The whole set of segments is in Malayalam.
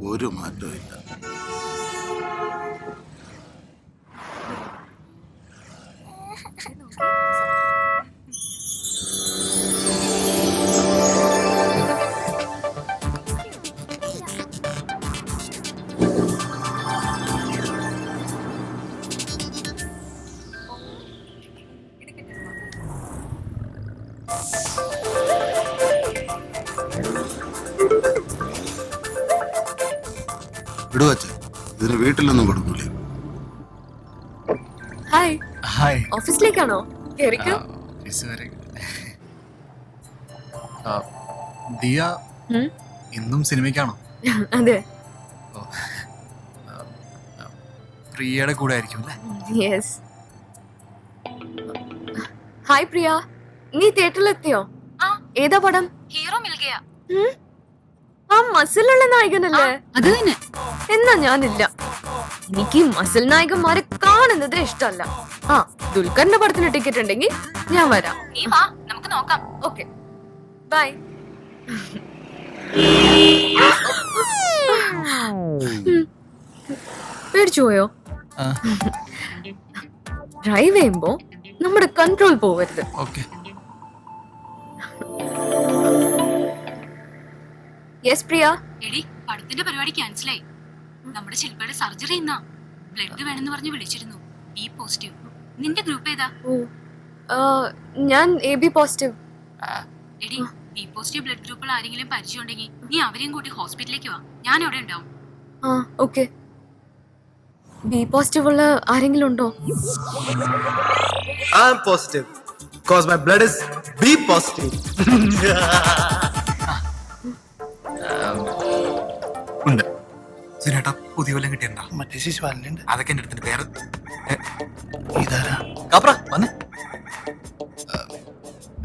ഒരു മാറ്റവും ഇല്ല. വിടുവച്ച ഇതിന് വീട്ടിലൊന്നും കൊടുക്കൂലേ. ഹായ്. ഹായ്. ഓഫീസിലേക്കാണോ? കേറിക്കോ. ഓഫീസ് വരെ. ആ, ദിയ ഉം? ഇന്നും സിനിമയ്ക്കാണോ? അതെ. ഓ. ആ, ആ, പ്രിയയുടെ കൂടെ ആയിരിക്കും അല്ലേ? Yes hi Priya. നീ തിയേറ്ററിലെത്തിയോ ആ. ഏതാ പടം? ഹീറോ മിൽഗയ ഉം? ആ മസിലുള്ള നായകനല്ലേ? അത് തന്നെ. എന്നാ ഞാനില്ല. എനിക്ക് മസിൽ നായകന്മാരെ കാണുന്നത് ഇഷ്ടമല്ല. ആ ദുൽഖറിന്റെ പടത്തിന് ടിക്കറ്റ് ഉണ്ടെങ്കിൽ ഞാൻ വരാം. നീ വാ നമുക്ക് നോക്കാം. ഓക്കെ ബൈ പേടിച്ചു പോയോ? ആ, ഡ്രൈവ് ചെയ്യുമ്പോ നമ്മുടെ കൺട്രോൾ പോവരുത്. ഓക്കെ യെസ് പ്രിയ എടി പഠിത്തിന്റെ പരിപാടി ക്യാൻസലായി നമ്മുടെ ശില്പയുടെ സർജറി ഇന്നാ. ബ്ലഡ് വേണമെന്ന് പറഞ്ഞ് വിളിച്ചിരുന്നു. ബി പോസിറ്റീവ് നിന്റെ ഗ്രൂപ്പ് ഏതാ? ആ, ഞാൻ എ ബി പോസിറ്റീവ് എടി ബി പോസിറ്റീവ് ബ്ലഡ് ഗ്രൂപ്പുള്ള ആരെങ്കിലും പരിചയം ഉണ്ടെങ്കിൽ നീ അവരെയും കൂട്ടി ഹോസ്പിറ്റലിലേക്ക് വാ. ഞാൻ അവിടെ ഉണ്ടാവും. ആ ഓക്കെ ബി പോസിറ്റീവ് ഉള്ള ആരെങ്കിലും ഉണ്ടോ? I am positive because my blood is B positive. ഉണ്ട്. സുനേട്ടാ പുതിയ കൊല്ലം കിട്ടിയണ്ട മറ്റേ ശിശുപാലനുണ്ട് അതൊക്കെ എന്റെ അടുത്തിന്റെ പേര്. ഇതാരാ? കാപ്ര വന്നേ.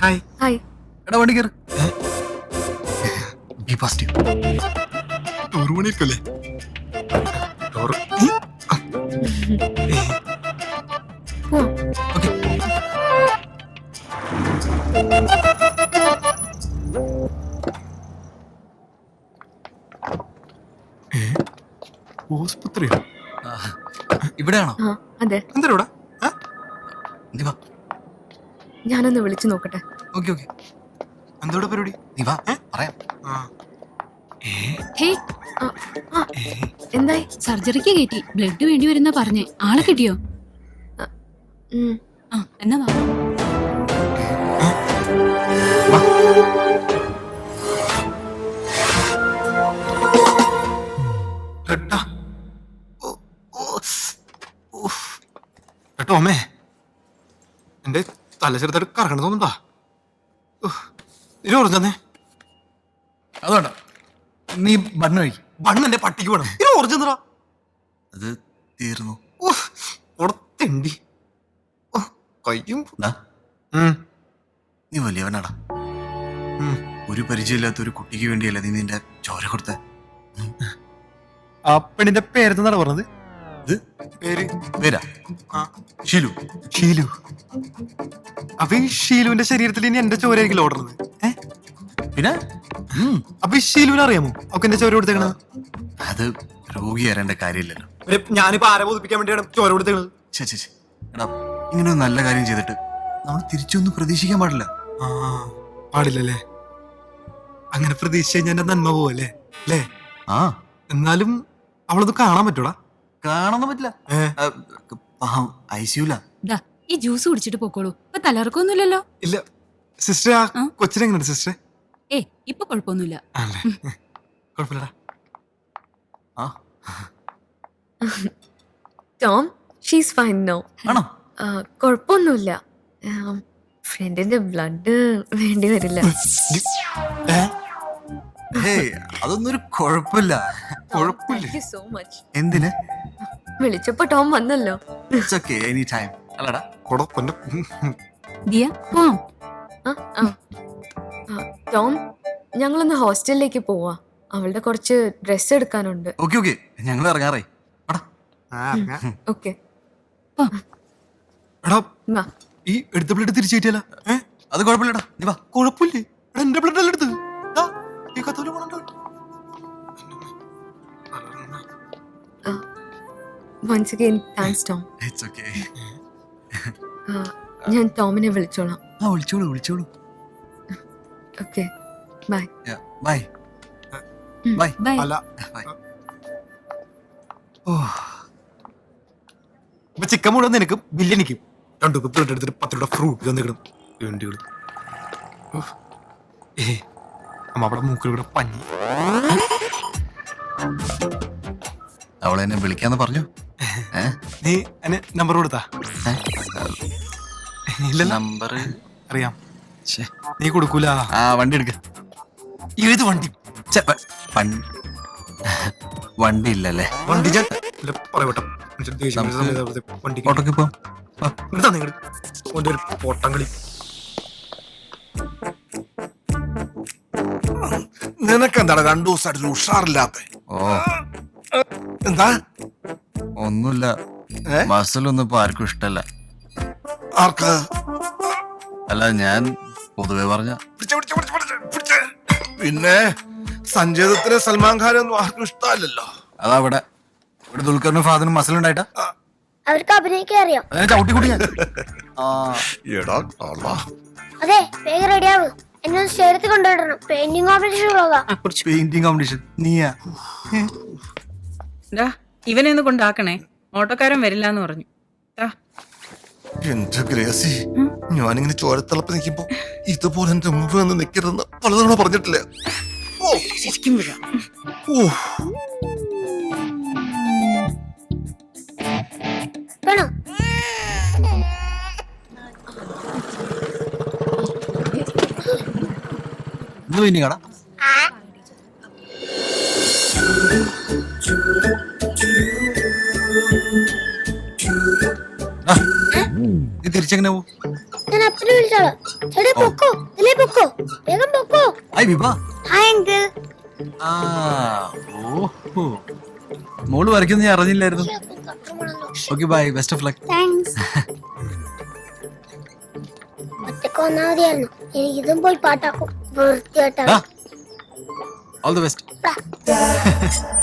ഹായ്. ഹായ്. എടാ വണ്ടി കയറ്. B positive. ടൂർ പണിയിരിക്കല്ലേ ടൂർ ഓക്കെ. ആസ്പത്രിയോ ഇവിടെയാണോ? ആ അതെ. എന്താ ഇവിടെ നീ വാ ഞാനൊന്ന് വിളിച്ചു നോക്കട്ടെ. Okay okay. എന്തോടെ പരിപാടി? നീ വാ പറയാം. ആ, ആ, എന്തായി? സർജറിക്ക് കയറ്റി. ബ്ലഡ് വേണ്ടി വരുന്ന പറഞ്ഞേ. ആളെ കിട്ടിയോ? ഉം, ആ എന്നാ വാ. കേട്ടാ. അമ്മേ എന്റെ തല ചെറുതായിട്ട് കറങ്ങണ തോന്നുണ്ടാ ഇത് ഓർജന്നെ അതുകൊണ്ടോ നീ ബണ്ണ് കഴിക്കും. ബണ്ണ് എന്റെ പട്ടിക്ക് വേണം. ഇത് ഓർജന്നറാ അത് തീർന്നു. ഉടത്തെണ്ടി കയ്യും നീ വലിയവനാടാ. ഒരു പരിചയമില്ലാത്ത ഒരു കുട്ടിക്ക് വേണ്ടിയല്ല നീ നിന്റെ ചോര കൊടുത്ത? ആ പെണ്ണിന്റെ പേരെന്താണ് പറഞ്ഞത്? ഇത് പേര് പേരാ? ആ. ഷിലു. ഷീലു. അപ്പൊ ഈ ഷീലുവിന്റെ ശരീരത്തിൽ ഇനി എന്റെ ചോരയായിരിക്കും ഓടുന്നത് പിന്നെ? അപ്പൊ ഈ ഷീലുവിനെ അറിയാമോ? അവക്ക് എന്റെ ചോര കൊടുത്തേക്കണത്? അത് രോഗി അറിയേണ്ട കാര്യമില്ലല്ലോ. ഞാനിപ്പോ ആരെ ബോധിപ്പിക്കാൻ വേണ്ടിയാണ് ചോര കൊടുത്തേക്കണത്. എടാ ഇങ്ങനെ ഒരു നല്ല കാര്യം ചെയ്തിട്ട് നമ്മൾ തിരിച്ചൊന്നും പ്രതീക്ഷിക്കാൻ പാടില്ല. ആ പാടില്ലല്ലേ? അങ്ങനെ പ്രതീക്ഷിച്ച് കഴിഞ്ഞാൽ നന്മ പോവല്ലേ? അല്ലേ? ആ. എന്നാലും അവളത് കാണാൻ പറ്റൂടാ. കാണാൻ പറ്റില്ല. ഐസിയുല. ദാ ഈ ജ്യൂസ് കുടിച്ചിട്ട് പോക്കോളൂ. ഇപ്പൊ തലർക്കൊന്നുമില്ലല്ലോ ഇല്ല. സിസ്റ്റർ ആ? കൊച്ചിനെങ്ങനെയുണ്ട് സിസ്റ്റർ ഏ ഇപ്പൊ കുഴപ്പമൊന്നുമില്ല കുഴപ്പമില്ലടാ ആ. ടോം ഷീസ് ഫൈൻ നോ ആണോ? കുഴപ്പമൊന്നുമില്ല ഫ്രണ്ടിന്റെ ബ്ലഡ് വേണ്ടി വരില്ല. അതൊന്നും ഒരു കുഴപ്പമില്ല കുഴപ്പമില്ല സോ മച്ച് എന്തിന്? വിളിച്ചപ്പോ ടോം വന്നല്ലോ. ഇറ്റ്സ് ഓക്കെ എനി ടൈം അല്ലടാ കുഴപ്പമില്ല ദിയ പോവാം ആ, ആ. ആ, ടോം ഞങ്ങളൊന്ന് ഹോസ്റ്റലിലേക്ക് പോവാ. അവളുടെ കുറച്ച് ഡ്രസ്സ് എടുക്കാനുണ്ട്. ഓക്കേ ഓക്കേ ഞങ്ങൾ ഇറങ്ങാറേ. എടാ ഓക്കെ. എടാ വാ. ഈ എടുത്ത ബ്ലഡ് തിരിച്ചു കിട്ടിയല്ല. അത് കുഴപ്പമില്ലടാ. നീ വാ. കുഴപ്പമില്ലേ? Once again thanks Tom it's okay ഞാൻ ടോമിനെ വിളിച്ചോളാം. ആ വിളിച്ചോളൂ വിളിച്ചോളൂ. Okay bye bye bye bye അല്ല. ബൈ ഓ. ഇപ്പൊ ചിക്കൻ മുഴുവൻ നിനക്കും ബില്യനിക്കും രണ്ടു കുപ്പി എടുത്തിട്ട് പത്ത് രൂപ ഫ്രൂട്ട് തന്നിടും വേണ്ടികൾ ഏ അമ്മ അവിടെ മൂക്കിലൂടെ പഞ്ഞി. അവളെന്നെ വിളിക്കാന്ന് പറഞ്ഞു? നീ എന്നെ നമ്പർ കൊടുത്താ? നമ്പർ? അറിയാം. നീ കൊടുക്കൂല. ആ വണ്ടി എടുക്ക. ഏത് വണ്ടി? വണ്ടി ഇല്ലല്ലേ വണ്ടി ഞാൻ പറയട്ടെ ഓട്ടോക്ക്. ഓന്റെ ഒരു പോട്ടം കളി നിനക്കെന്താണ് രണ്ടു ദിവസമായിട്ട് ഉഷാറില്ലാത്ത? ഓ. എന്താ? ഒന്നുമില്ല. മസിലൊന്നും ബസ്സിലൊന്നും ഇപ്പൊ ആർക്കും ഇഷ്ടല്ല. ആർക്ക? അല്ല ഞാൻ പൊതുവെ പറഞ്ഞ. പിടിച്ച് പിടിച്ച് പിടിച്ച് പിടിച്ച് പിടിച്ച്. പിന്നെ സഞ്ജീതത്തിന് സൽമാൻ ഖാൻ ഒന്നും ആർക്കും ഇഷ്ടമല്ലല്ലോ. അതാ ഇവിടെ. ഇവിടെ ദുൽഖറിനും ഫാദറിനും മസിലുണ്ടായിട്ടാ. അവർക്ക് അഭിനയിക്കാൻ അറിയാം. അതെ വേഗം റെഡിയാവ് എന്നെ ഒന്ന് സ്റ്റേഡിയത്തിൽ കൊണ്ടുവിടണം പെയിന്റിംഗ് കോമ്പറ്റീഷൻ കോമ്പറ്റീഷൻ നീയാ. ഇവനെ ഒന്ന് കൊണ്ടാക്കണേ. ഓട്ടോക്കാരൻ വരില്ല എന്ന് പറഞ്ഞു എന്റെ ഗ്രേസി ഞാനിങ്ങനെ ചോരത്തിളപ്പ് നിൽക്കുമ്പോ ഇതുപോലെ എന്റെ മുമ്പ് വന്ന് നിൽക്കരുതെന്ന് പലതവണ പറഞ്ഞിട്ടില്ല? ഓ. ശരിക്കും ഓ. ഇന്ന് പിന്നെ ആടാ തിരിച്ചെങ്ങനെ ഞാൻ അപ്പനെ വിളിച്ചോളാം. ചേട്ടാ പൊക്കോ? അല്ലേ പൊക്കോ? വേഗം പൊക്കോ. Hi Biba hi uncle. ആ ഓഹോ. മോൾ വരയ്ക്കുന്ന ഞാൻ അറിഞ്ഞില്ലായിരുന്നു. Okay bye best of luck thanks ഒറ്റയ്ക്ക് വന്നാ മതിയായിരുന്നു. എനിക്ക് ഇതും പോയി പാട്ടാക്കും. വൃത്തിയായിട്ടാ all the best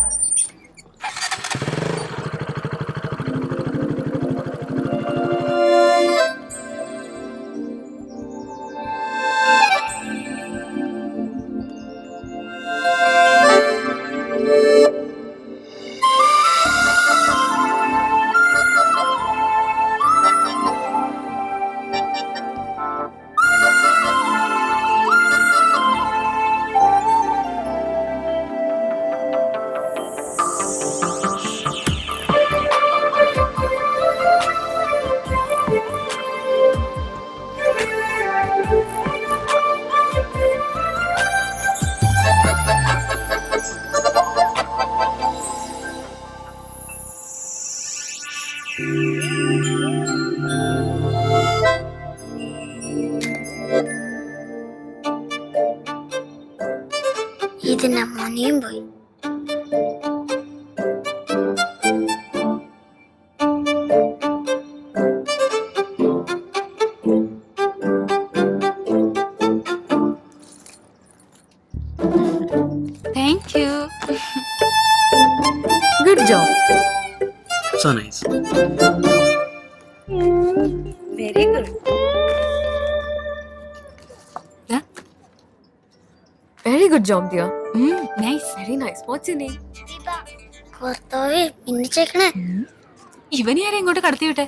So nice very good very good job dear nice very nice what's your name ഭർത്താവേ പിന്നിച്ചേക്കണേ. ഇവനെ ആരെ ഇങ്ങോട്ട് കടത്തി വിട്ടെ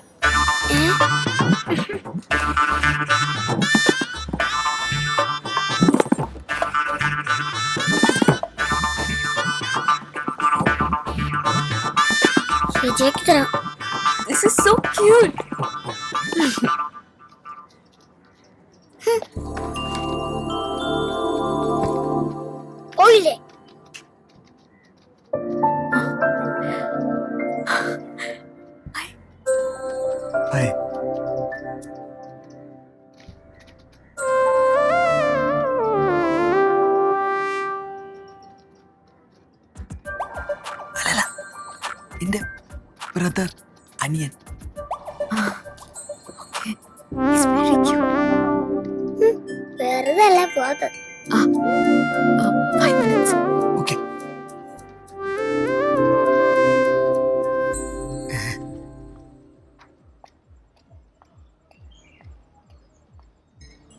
ശരിയാക്കി തരാം ദിസ് ഈസ് സോ ക്യൂട്ട് പോയില്ലേ അല്ലല്ല എന്റെ ബ്രദർ അനിയൻ വെറുതെ അല്ല പോകാത്ത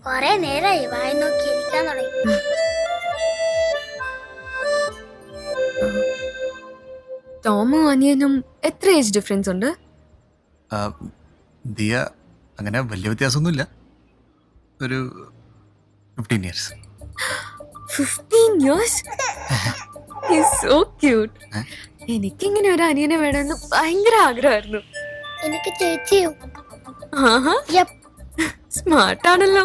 കൊറേ നേരായി വായി നോക്കി ഇരിക്കാൻ തുടങ്ങി. ടോമും അനിയനും എത്ര ഏജ് ഡിഫറൻസ് ഉണ്ട്? ആ, ദിയ അങ്ങനെ വലിയ വ്യത്യാസമൊന്നുമില്ല. ഒരു fifteen years fifteen years so cute എനിക്ക് എനിക്കിങ്ങനെ ഒരു അനിയനെ വേണമെന്ന് ഭയങ്കര ആഗ്രഹമായിരുന്നു. എനിക്ക് ചേച്ചിയും. ആഹാ. യപ്പ് സ്മാർട്ട് ആണല്ലോ.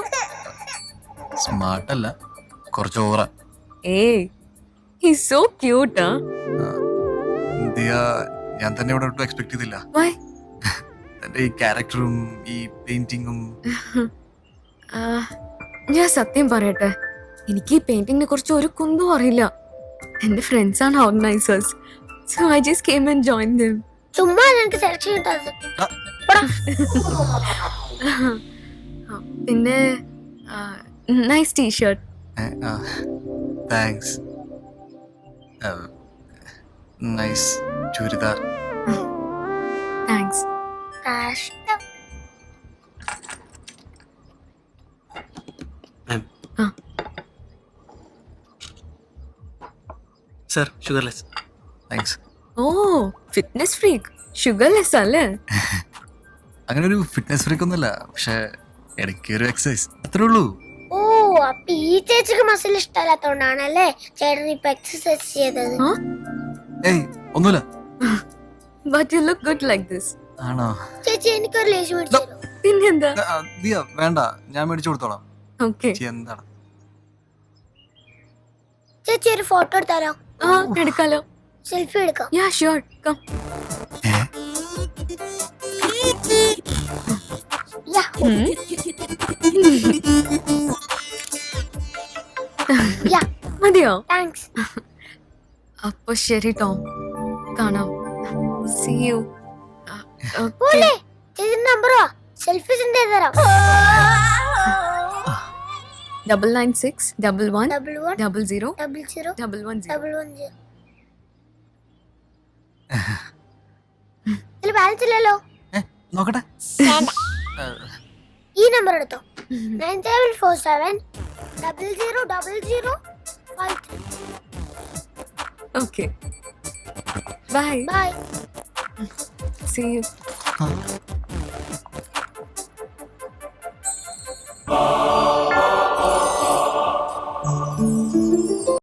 സ്മാർട്ടല്ല കുറച്ച് ഓവറാ ഏയ് ഹി സോ ക്യൂട്ട് ആ. ദിയ ഞാൻ തന്നെ ഇവിടെ ഒട്ടും എക്സ്പെക്ട് ചെയ്തില്ല. വൈ എന്റെ ഈ ക്യാരക്ടറും ഈ പെയിന്റിങ്ങും ഞാൻ സത്യം പറയട്ടെ. എനിക്ക് ഈ പെയിന്റിങ്ങിനെ കുറിച്ച് ഒരു കുന്തും അറിയില്ല. എന്റെ ഫ്രണ്ട്സ് ആണ് organisers so I just came and join them ചുമ്മാ എനിക്ക് സെലക്ഷൻ കിട്ടാത്തത് പിന്നെ nice T shirt thanks nice churidar. Thanks. കഷ്ടം. Sir sugarless thanks. ഓ ഫിറ്റ്നസ് ഫ്രീക്ക്. ഷുഗർലെസ് അല്ലേ? അങ്ങനെ ഒരു ഫിറ്റ്നസ് ഫ്രീക്ക് ഒന്നുമല്ല പക്ഷെ ഇടയ്ക്ക് ഒരു എക്സസൈസ് അത്രേ ഉള്ളൂ. ഓ അപ്പൊ ഈ ചേച്ചിക്ക് മസിൽ ഇഷ്ടമല്ലാത്തോണ്ടാണല്ലേ ചേട്ടൻ ഇപ്പൊ എക്സസൈസ് ചെയ്തത്? ഏയ് ഒന്നുമില്ല. But you look good like this ആണോ? ചേച്ചി എനിക്കൊരു ലേശം മേടിച്ചു തരുമോ? പിന്നെന്താ? ആ, ദിയ വേണ്ട. ഞാൻ മേടിച്ചു കൊടുത്തോളാം. ഓക്കെ ചേച്ചി എന്താണ്? ചേച്ചി ഒരു ഫോട്ടോ എടുത്താലോ? ആ എടുക്കാലോ. സെൽഫി എടുക്കാം. Yeah sure come yeah. Yeah. മതിയോ? താങ്ക്സ് അപ്പൊ ശരി ടോം. കാണാം. സി യു പോലെ ചേച്ചി നമ്പറോ സെൽഫി സെൻഡ് ചെയ്ത് തരാം. Double nine six double one double one double zero double zero double one double one zero ഇതിൽ ബാലൻസ് ഇല്ലല്ലോ. നോക്കട്ടെ. ഈ നമ്പർ എടുത്തോ. Nine seven four seven double zero double zero five okay bye bye see you ആ,